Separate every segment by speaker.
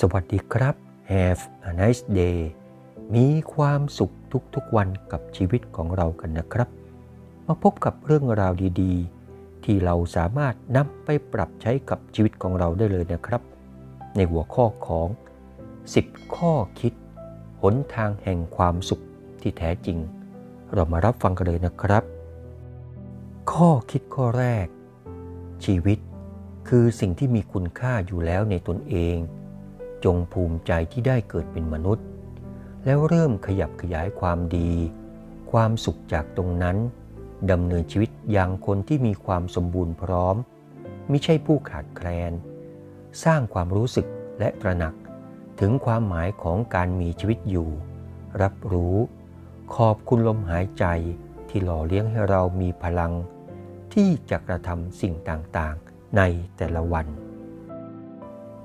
Speaker 1: สวัสดีครับ Have a nice day มีความสุขทุกๆวันกับชีวิตของเรากันนะครับ มาพบกับเรื่องราวดีๆ ที่เราสามารถนำไปปรับใช้กับชีวิตของเราได้เลยนะครับ ในหัวข้อของ 10 ข้อคิด หนทางแห่งความสุขที่แท้จริง เรามารับฟังกันเลยนะครับ ข้อคิดข้อแรก ชีวิตคือสิ่งที่มีคุณค่าอยู่แล้วในตนเอง จงภูมิใจที่ได้เกิดเป็นมนุษย์ แล้วเริ่มขยับขยายความดี ความสุขจากตรงนั้นดำเนินชีวิตอย่างคนที่มีความสมบูรณ์พร้อมไม่ใช่ผู้ขาดแคลน สร้างความรู้สึกและตระหนักถึงความหมายของการมีชีวิตอยู่ รับรู้ ขอบคุณลมหายใจที่หล่อเลี้ยงให้เรามีพลัง ที่จะกระทำสิ่งต่างๆ ในแต่ละวัน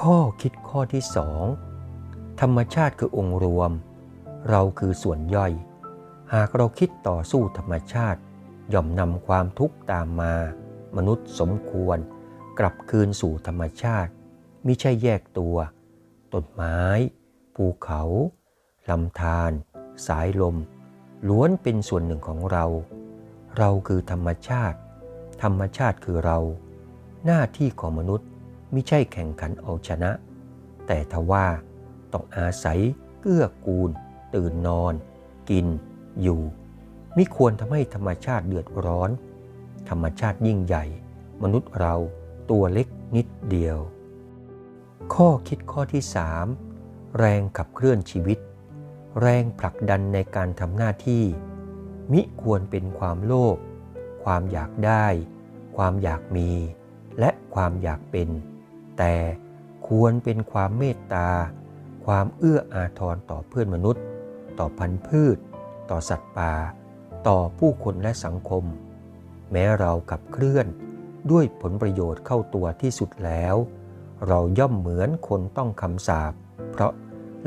Speaker 1: ข้อคิดข้อที่สองธรรมชาติคือองค์รวม เราคือส่วนย่อย หากเราคิดต่อสู้ธรรมชาติ ย่อมนำความทุกข์ตามมา มนุษย์สมควร กลับคืนสู่ธรรมชาติมิใช่แยกตัวต้นไม้ ภูเขาลำธารสายลม ล้วนเป็นส่วนหนึ่งของเรา เราคือธรรมชาติ ธรรมชาติคือเรา หน้าที่ของมนุษย์ ม่ใช่แข่งขันเอาชนะ แต่ทว่าต้องอาศัยเกื้อกูล ตื่นนอน กิน อยู่ มิควรทำให้ธรรมชาติเดือดร้อน ธรรมชาติยิ่งใหญ่ มนุษย์เราตัวเล็กนิดเดียว ข้อคิดข้อที่ 3 แรงขับเคลื่อนชีวิต แรงผลักดันในการทำหน้าที่ มิควรเป็นความโลภความอยากได้ ความอยากมี และความอยากเป็น แต่ควรเป็นความเมตตา ความเอื้ออาทรต่อเพื่อนมนุษย์ ต่อพันธุ์พืช ต่อสัตว์ป่า ต่อผู้คนและสังคม แม้เราขับเคลื่อนด้วยผลประโยชน์เข้าตัวที่สุดแล้ว เราย่อมเหมือนคนต้องคำสาปเพราะ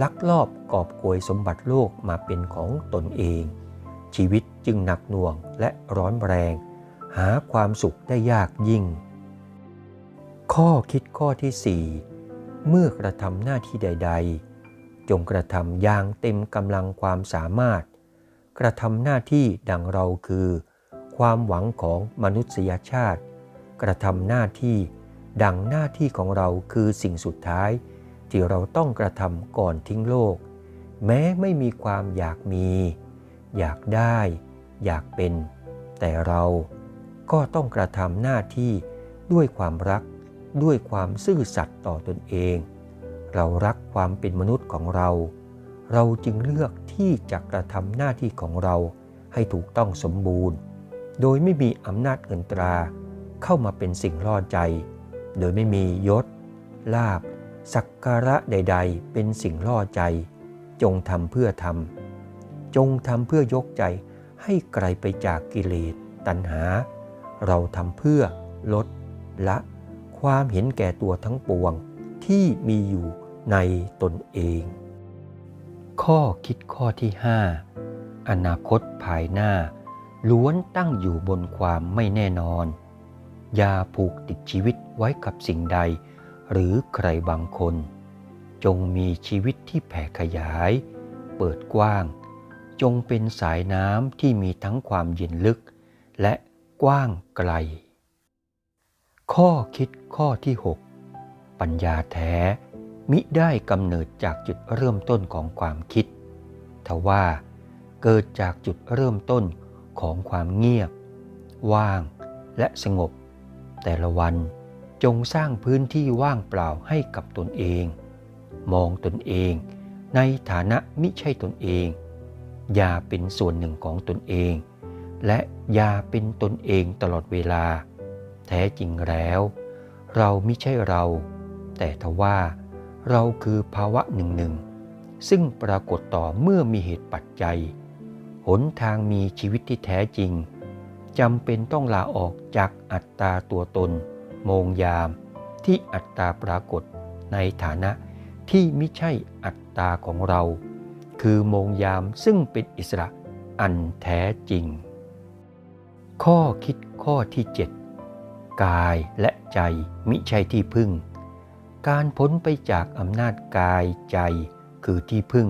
Speaker 1: ลักลอบกอบโกยสมบัติโลกมาเป็นของตนเอง ชีวิตจึงหนักหน่วงและร้อนแรง หาความสุขได้ยากยิ่ง ข้อคิดข้อที่ 4 เมื่อกระทำหน้าที่ใด ๆ จงกระทำอย่างเต็มกำลังความสามารถ กระทำหน้าที่ดังเราคือ ความหวังของมนุษยชาติ กระทำหน้าที่ดังหน้าที่ของเราคือสิ่งสุดท้าย ที่เราต้องกระทำก่อนทิ้งโลก แม้ไม่มีความอยากมี อยากได้ อยากเป็น แต่เราก็ต้องกระทำหน้าที่ด้วยความรัก ด้วยความซื่อสัตย์ต่อตนเอง เรารักความเป็นมนุษย์ของเรา เราจึงเลือกที่จะกระทำหน้าที่ของเราให้ถูกต้องสมบูรณ์ โดยไม่มีอำนาจเงินตราเข้ามาเป็นสิ่งล่อใจ โดยไม่มียศ ลาบ สักการะใด ๆ เป็นสิ่งล่อใจ จงทำเพื่อทำจงทำเพื่อยกใจให้ไกลไปจากกิเลสตัณหา เราทำเพื่อลดละ ความเห็นแก่ตัวทั้งปวงที่มีอยู่ในตนเอง ข้อคิดข้อที่ 5 อนาคตภายหน้า ล้วนตั้งอยู่บนความไม่แน่นอน อย่าผูกติดชีวิตไว้กับสิ่งใด หรือใครบางคน จงมีชีวิตที่แผ่ขยาย เปิดกว้าง จงเป็นสายน้ำที่มีทั้งความเย็นลึก และกว้างไกล ข้อคิดข้อที่ 6 ปัญญาแท้มิได้กำเนิดจากจุดเริ่มต้นของความคิด ทว่าเกิดจากจุดเริ่มต้นของความเงียบ ว่างและสงบ แต่ละวันจงสร้างพื้นที่ว่างเปล่าให้กับตนเอง มองตนเองในฐานะมิใช่ตนเอง อย่าเป็นส่วนหนึ่งของตนเอง และอย่าเป็นตนเองตลอดเวลา แท้จริงแล้ว เราไม่ใช่เรา แต่ทว่าเราคือภาวะหนึ่งหนึ่งซึ่งปรากฏต่อเมื่อมีเหตุปัจจัย หนทางมีชีวิตที่แท้จริงจำเป็นต้องลาออกจากอัตตาตัวตน โมงยาม ที่อัตตาปรากฏในฐานะที่ไม่ใช่อัตตาของเรา คือโมงยามซึ่งเป็นอิสระอันแท้จริง ข้อคิดข้อที่ 7 กายและใจมิใช่ที่พึ่ง การพ้นไปจากอำนาจกายใจคือที่พึ่ง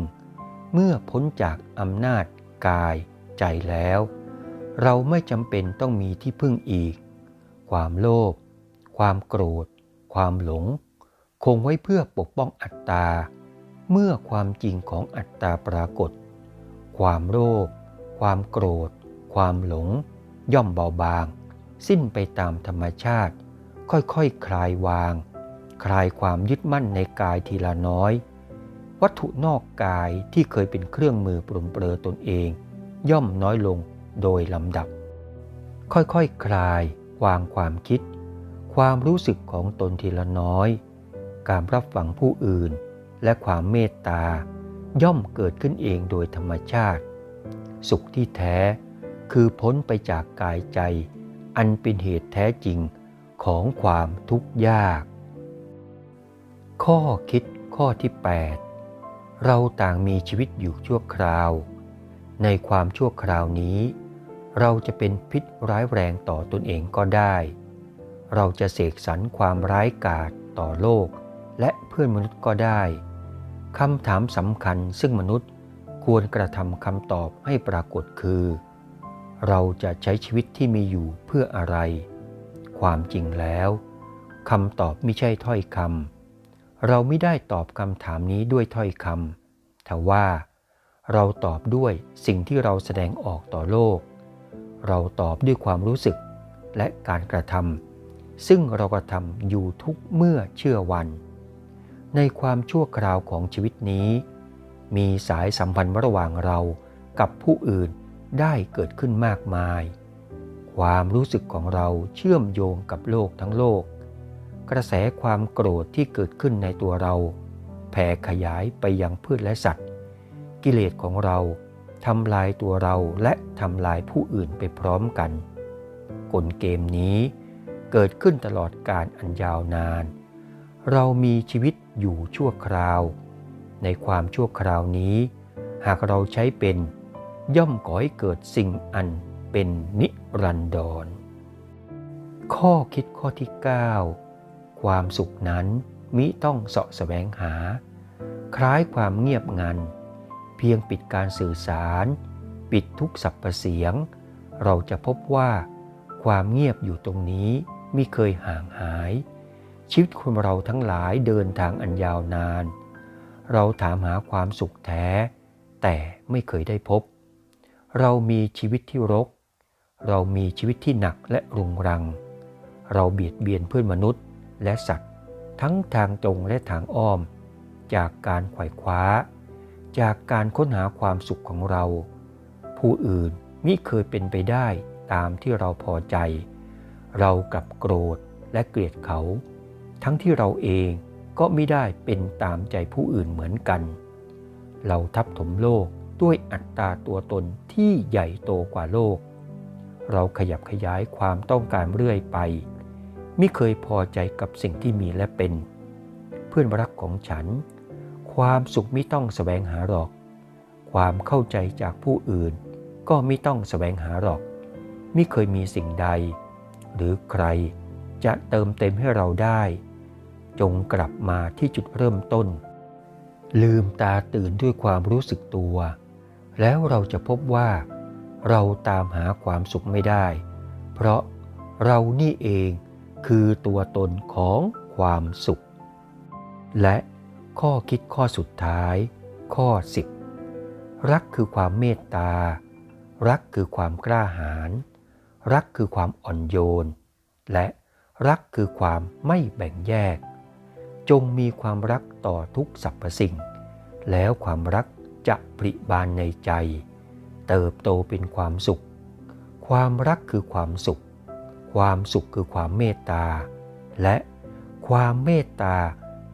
Speaker 1: เมื่อพ้นจากอำนาจกายใจแล้ว เราไม่จำเป็นต้องมีที่พึ่งอีก ความโลภความโกรธ ความหลง คงไว้เพื่อปกป้องอัตตา เมื่อความจริงของอัตตาปรากฏ ความโลภความโกรธ ความหลง ย่อมเบาบาง สิ้นไปตามธรรมชาติ ค่อยๆคคลายวาง คลายความยึดมั่นในกายทีละน้อย วัตถุนอกกายที่เคยเป็นเครื่องมือปรุงเปรอตนเอง ย่อมน้อยลงโดยลำดับ ค่อยๆคคลายวางความคิด ความรู้สึกของตนทีละน้อย การรับฟังผู้อื่น และความเมตตา ย่อมเกิดขึ้นเองโดยธรรมชาติ สุขที่แท้คือพ้นไปจากกายใจ อันเป็นเหตุแท้จริงของความทุกข์ยาก ข้อคิดข้อที่ 8 เราต่างมีชีวิตอยู่ชั่วคราว ในความชั่วคราวนี้ เราจะเป็นพิษร้ายแรงต่อตนเองก็ได้ เราจะเสกสรรความร้ายกาจต่อโลก และเพื่อนมนุษย์ก็ได้คำถามสำคัญซึ่งมนุษย์ควรกระทำคำตอบให้ปรากฏคือ เราจะใช้ชีวิตที่มีอยู่เพื่ออะไร ความจริงแล้วคำตอบไม่ใช่ถ้อยคำเราไม่ได้ตอบคำถามนี้ด้วยถ้อยคำแต่ว่าเราตอบด้วยสิ่งที่เราแสดงออกต่อโลก เราตอบด้วยความรู้สึกและการกระทำซึ่งเรากระทำอยู่ทุกเมื่อเชื่อวัน ในความชั่วคราวของชีวิตนี้ มีสายสัมพันธ์ระหว่างเรากับผู้อื่น ได้เกิดขึ้นมากมาย ความรู้สึกของเราเชื่อมโยงกับโลกทั้งโลก กระแสความโกรธที่เกิดขึ้นในตัวเรา แผ่ขยายไปยังพืชและสัตว์ กิเลสของเราทำลายตัวเราและทำลายผู้อื่นไปพร้อมกัน กลเกมนี้เกิดขึ้นตลอดการอันยาวนาน เรามีชีวิตอยู่ชั่วคราว ในความชั่วคราวนี้ หากเราใช้เป็น ย่อมก่อให้เกิดสิ่งอันเป็นนิรันดร ข้อคิดข้อที่ 9 ความสุขนั้นมิต้องเสาะแสวงหา คล้ายความเงียบงัน เพียงปิดการสื่อสาร ปิดทุกสัพเสียง เราจะพบว่าความเงียบอยู่ตรงนี้มิเคยห่างหาย ชีวิตคนเราทั้งหลายเดินทางอันยาวนาน เราถามหาความสุขแท้ แต่ไม่เคยได้พบ เรามีชีวิตที่รก เรามีชีวิตที่หนักและรุงรัง เราเบียดเบียนเพื่อนมนุษย์และสัตว์ ทั้งทางตรงและทางอ้อม จากการไขว่คว้า จากการค้นหาความสุขของเรา ผู้อื่นมิเคยเป็นไปได้ตามที่เราพอใจ เรากับโกรธและเกลียดเขา ทั้งที่เราเองก็ไม่ได้เป็นตามใจผู้อื่นเหมือนกัน เราทับถมโลก ด้วยอัตราตัวตนที่ใหญ่โตกว่าโลก เราขยับขยายความต้องการเรื่อยไป ไม่เคยพอใจกับสิ่งที่มีและเป็น เพื่อนรักของฉัน ความสุขไม่ต้องแสวงหาหรอก ความเข้าใจจากผู้อื่น ก็ไม่ต้องแสวงหาหรอก ไม่เคยมีสิ่งใด หรือใครจะเติมเต็มให้เราได้ จงกลับมาที่จุดเริ่มต้นลืมตาตื่นด้วยความรู้สึกตัว แล้วเราจะพบว่า เราตามหาความสุขไม่ได้ เพราะเรานี่เองคือตัวตนของความสุข และข้อคิดข้อสุดท้าย ข้อ10รักคือความเมตตา รักคือความกล้าหาญรักคือความอ่อนโยน และรักคือความไม่แบ่งแยก จงมีความรักต่อทุกสรรพสิ่ง แล้วความรัก จะปริบานในใจ เติบโตเป็นความสุข ความรักคือความสุข ความสุขคือความเมตตา และความเมตตา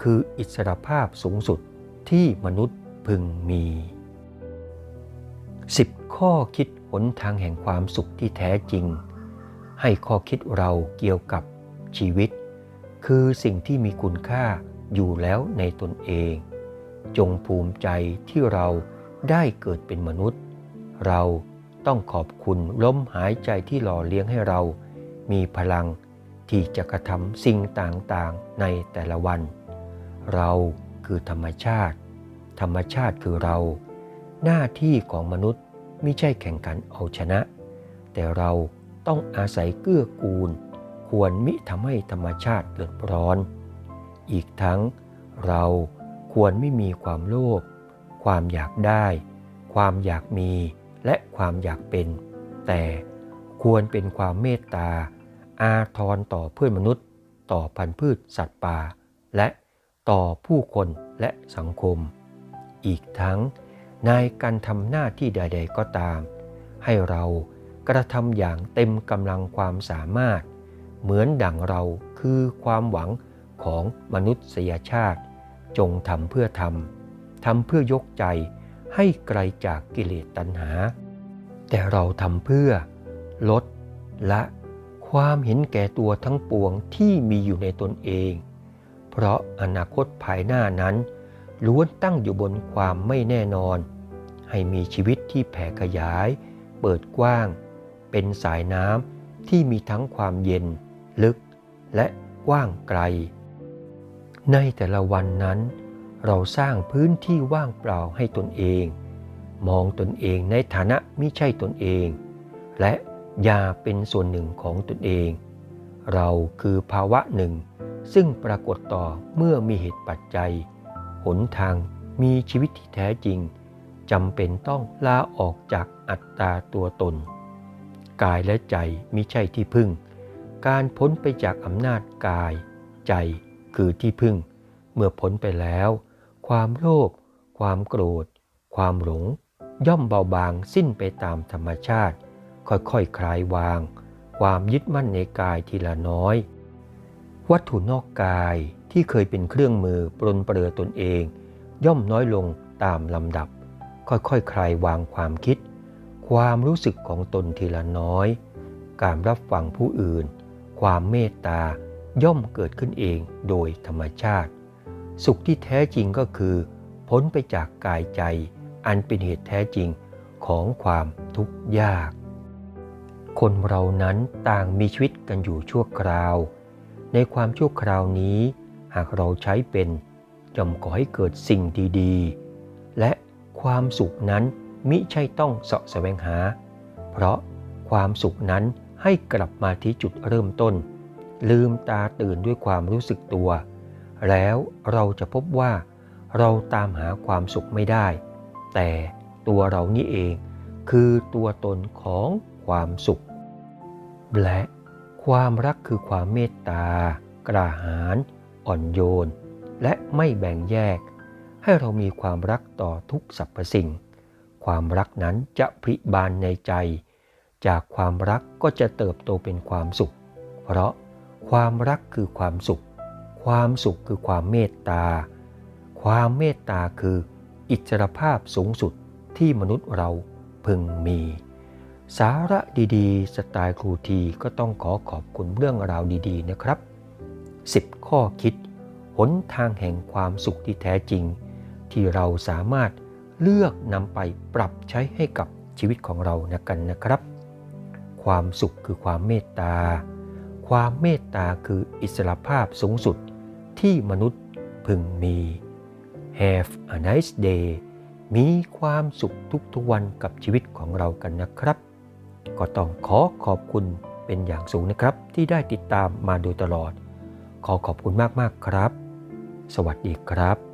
Speaker 1: คืออิสรภาพสูงสุดที่มนุษย์พึงมี 10 ข้อคิดหนทางแห่งความสุขที่แท้จริง ให้ข้อคิดเราเกี่ยวกับชีวิต คือสิ่งที่มีคุณค่าอยู่แล้วในตนเอง จงภูมิใจที่เราได้เกิดเป็นมนุษย์ เราต้องขอบคุณลมหายใจที่หล่อเลี้ยงให้เรา มีพลังที่จะกระทำสิ่งต่างๆในแต่ละวัน เราคือธรรมชาติ ธรรมชาติคือเรา หน้าที่ของมนุษย์ไม่ใช่แข่งขันเอาชนะ แต่เราต้องอาศัยเกื้อกูล ควรมิทำให้ธรรมชาติเดือดร้อน อีกทั้งเรา ควรไม่มีความโลภ ความอยากได้ ความอยากมี และความอยากเป็น แต่ควรเป็นความเมตตา อาทรต่อเพื่อนมนุษย์ ต่อพันธุ์พืชสัตว์ป่า และต่อผู้คนและสังคม อีกทั้งในการทำหน้าที่ใด ๆ ก็ตาม ให้เรากระทำอย่างเต็มกำลังความสามารถ เหมือนดั่งเราคือความหวังของมนุษยชาติ จงทำเพื่อทำทำเพื่อยกใจให้ไกลจากกิเลสตัณหา แต่เราทำเพื่อลดละความเห็นแก่ตัวทั้งปวงที่มีอยู่ในตนเอง เพราะอนาคตภายหน้านั้นล้วนตั้งอยู่บนความไม่แน่นอน ให้มีชีวิตที่แผ่ขยาย เปิดกว้าง เป็นสายน้ำที่มีทั้งความเย็น ลึกและกว้างไกล ในแต่ละวันนั้น เราสร้างพื้นที่ว่างเปล่าให้ตนเอง มองตนเองในฐานะไม่ใช่ตนเอง และอย่าเป็นส่วนหนึ่งของตนเอง เราคือภาวะหนึ่ง ซึ่งปรากฏต่อเมื่อมีเหตุปัจจัย หนทางมีชีวิตที่แท้จริงจำเป็นต้องลาออกจากอัตตาตัวตน กายและใจมิใช่ที่พึ่ง การพ้นไปจากอำนาจกาย ใจ คือที่พึ่ง เมื่อพ้นไปแล้ว ความโลภความโกรธ ความหลง ย่อมเบาบางสิ้นไปตามธรรมชาติ ค่อยๆคคลายวาง ความยึดมั่นในกายทีละน้อย วัตถุนอกกายที่เคยเป็นเครื่องมือปรนเปรือตนเอง ย่อมน้อยลงตามลำดับ ค่อยๆคคลายวางความคิด ความรู้สึกของตนทีละน้อย การรับฟังผู้อื่น ความเมตตา ย่อมเกิดขึ้นเองโดยธรรมชาติ สุขที่แท้จริงก็คือพ้นไปจากกายใจ อันเป็นเหตุแท้จริงของความทุกข์ยาก คนเรานั้นต่างมีชีวิตกันอยู่ชั่วคราว ในความชั่วคราวนี้ หากเราใช้เป็นย่อมก่อให้เกิดสิ่งดีๆ และความสุขนั้นมิใช่ต้องเสาะแสวงหา เพราะความสุขนั้นให้กลับมาที่จุดเริ่มต้น ลืมตาตื่นด้วยความรู้สึกตัว แล้วเราจะพบว่าเราตามหาความสุขไม่ได้ แต่ตัวเรานี่เองคือตัวตนของความสุข และความรักคือความเมตตา กระหารอ่อนโยน และไม่แบ่งแยก ให้เรามีความรักต่อทุกสรรพสิ่ง ความรักนั้นจะพริบานในใจ จากความรักก็จะเติบโตเป็นความสุข เพราะ ความรักคือความสุข ความสุขคือความเมตตา ความเมตตาคืออิสรภาพสูงสุดที่มนุษย์เราพึงมี สาระดีๆ สไตล์ครูทีก็ต้องขอขอบคุณเรื่องราวดีๆนะครับ 10 ข้อคิด หนทางแห่งความสุขที่แท้จริง ที่เราสามารถเลือกนำไปปรับใช้ให้กับชีวิตของเรานะกันนะครับ ความสุขคือความเมตตา ความเมตตาคืออิสรภาพสูงสุดที่มนุษย์พึงมี Have a nice day มีความสุขทุกๆวันกับชีวิตของเรากันนะครับ ก็ต้องขอขอบคุณเป็นอย่างสูงนะครับ ที่ได้ติดตามมาโดยตลอด ขอขอบคุณมากๆครับ สวัสดีครับ